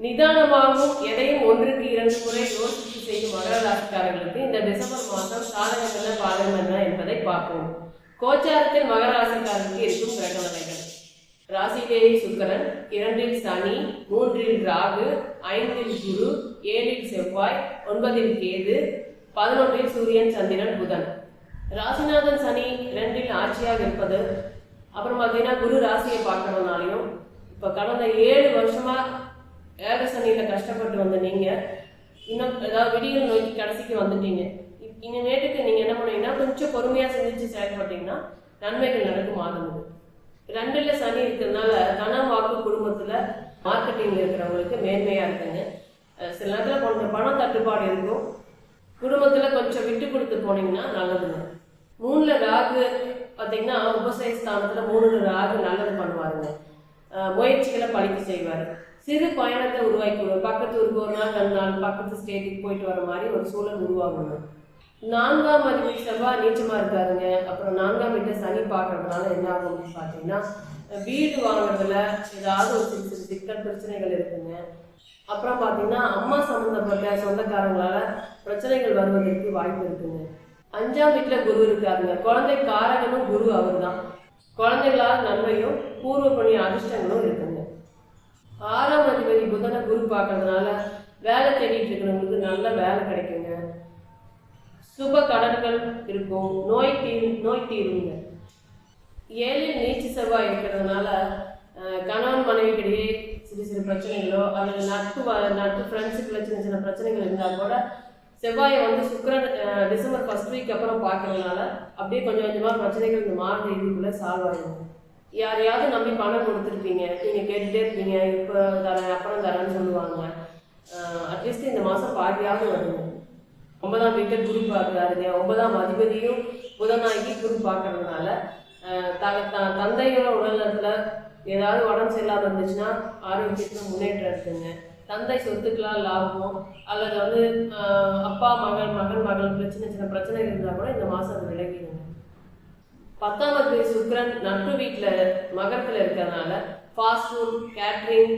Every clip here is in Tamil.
நிதானமாகவும் எதையும் ஒன்றுக்கு இரண்டு முறை யோசித்து செய்யும் மகர ராசிக்காரர்களுக்கு இந்த டிசம்பர் மாதம் சாதகங்கள பாதகம் என்ன என்பதை பார்ப்போம். கோச்சாரத்தில் மகர ராசிக்காரர்களுக்கு இருக்கும் கிரக நிலைகள் சுக்கரன் இரண்டில் சனி மூன்றில் ராகு ஐந்தில் குரு ஏழில் செவ்வாய் ஒன்பதில் கேது பதினொன்றில் சூரியன் சந்திரன் புதன். ராசிநாதன் சனி இரண்டில் ஆட்சியாக இருப்பது அப்புறம் பார்த்தீங்கன்னா குரு ராசியை பார்க்கறதுனாலையும் இப்போ கடந்த ஏழு வருஷமா ஏக சனியில கஷ்டப்பட்டு வந்த நீங்க இன்னும் ஏதாவது விடியல் நோக்கி கடைசிக்கு வந்துட்டீங்க. இப்- இனிமேட்டுக்கு நீங்க என்ன பண்ணுவீங்கன்னா கொஞ்சம் பொறுமையா சிந்திச்சு செயல்பட்டீங்கன்னா நன்மைகள் நடக்கும் மாதம் ரெண்டுல சனி இருக்கிறதுனால கணம் வாக்கு குடும்பத்துல மார்க்கெட்டிங் இருக்கிறவங்களுக்கு மேன்மையா இருக்குங்க. சில நேரத்தில் கொஞ்சம் பண தட்டுப்பாடு இருக்கும். குடும்பத்துல கொஞ்சம் விட்டு கொடுத்து போனீங்கன்னா நல்லதுங்க. மூணுல ராகு பார்த்தீங்கன்னா உபசய ஸ்தானத்துல மூணுல ராகு நல்லது பண்ணுவாருங்க. முயற்சிகளை பழிக்க செய்வார். சிறு பயணத்தை உருவாக்கி பக்கத்து ஊருக்கு ஒரு நாள் ரெண்டு நாள் பக்கத்து ஸ்டேட்டுக்கு போயிட்டு வர மாதிரி ஒரு சூழல் உருவாகணும் நான்காம் அதிபதி செவ்வாய் நீச்சமாக இருக்காருங்க. அப்புறம் நான்காம் வீட்டை சனி பார்க்கறதுனால என்ன ஆகும் அப்படின்னு பார்த்தீங்கன்னா வீடு வாங்குறதுல ஏதாவது ஒரு சிறு சிறு சிக்கல் பிரச்சனைகள் இருக்குங்க. அப்புறம் பார்த்தீங்கன்னா அம்மா சம்மந்தப்பட்ட சொந்தக்காரங்களால பிரச்சனைகள் வருவதற்கு வாய்ப்பு இருக்குங்க. அஞ்சாம் வீட்டில் குரு இருக்காருங்க. குழந்தை காரகனும் குரு அவர்தான். குழந்தைகளால் நன்மையும் பூர்வ புண்ணிய அதிர்ஷ்டங்களும் இருக்குங்க. ஆறாம் அதிபதி புதனை குரு பார்க்கறதுனால வேலை தேடிட்டு இருக்கிறவங்களுக்கு நல்ல வேலை கிடைக்குங்க. சுப கடன்கள் இருக்கும். நோய் தீரு நோய் தீருங்க. ஏழில் நீச்சி செவ்வாய் இருக்கிறதுனால கணவன் மனைவிக்கிடையே சிறு சிறு பிரச்சனைகளோ அல்லது நட்பு நட்பு ஃப்ரெண்ட்ஸுக்குள்ள சின்ன சின்ன பிரச்சனைகள் இருந்தால் கூட செவ்வாயை வந்து சுக்கரன் டிசம்பர் ஃபர்ஸ்ட் வீக் அப்புறம் பார்க்கறதுனால அப்படியே கொஞ்சம் கொஞ்சமாக பிரச்சனைகள் இந்த மாத இறுதிக்குள்ளே சால்வ் ஆகிடும் யாரையாவது நம்பி பணம் கொடுத்துருப்பீங்க. நீங்கள் கேட்டுட்டே இருப்பீங்க இப்போ தரேன் அப்புறம் தரேன்னு சொல்லுவாங்க. அட்லீஸ்ட் இந்த மாதம் பாதியாவது வரும் ஒன்பதாம் வீட்டை குரு பார்க்குறாருங்க ஒன்பதாம் அதிபதியும் புதனாகி குரு பார்க்கறதுனால த- த- தந்தையோட உடல்நலத்துல ஏதாவது உடம்பு சரியில்லாத இருந்துச்சுன்னா ஆரோக்கியத்தில் முன்னேற்றம் இருக்குங்க. தந்தை சொத்துக்களால் லாபம் அல்லது வந்து அப்பா மகள் மகள் மகளுக்கு சின்ன சின்ன பிரச்சனைகள் இருந்தால் கூட இந்த மாதம் அது விலகிடுங்க பத்தாம் அதிபதி சுக்கிரன் நட்பு வீட்டில் மகரத்தில் இருக்கிறதுனால ஃபாஸ்ட் ஃபுட் கேட்ரிங்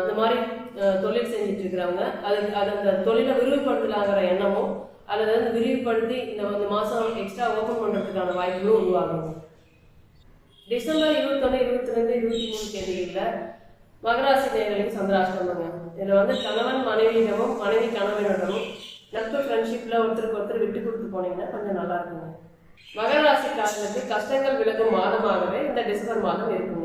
இந்த மாதிரி தொழில் செஞ்சுட்டு இருக்கிறவங்க அது அது அந்த தொழிலை விரிவுபடுத்தலாங்கிற எண்ணமும் அல்லது வந்து விரிவுபடுத்தி இந்த இந்த மாதம் எக்ஸ்ட்ரா ஓப்பன் பண்ணுறதுக்கான வாய்ப்புகளும் உருவாகும் டிசம்பர் இருபத்தொன்று இருபத்தி ரெண்டு இருபத்தி மூணு தேதிகளில் மகராசி நேர்களுக்கு சந்திராஷ்டமங்க. இதில் வந்து கணவன் மனைவியிடமும் மனைவி கணவனிடமும் நட்பு ஃப்ரெண்ட்ஷிப்பில் ஒருத்தருக்கு ஒருத்தர் விட்டு கொடுத்து போனீங்கன்னா கொஞ்சம் நல்லா இருக்குங்க. மகர காலத்துக்கு கஷ்டங்கள் விலகும் மாதமாகவே இந்த டிசம்பர் மாதம் இருக்குங்க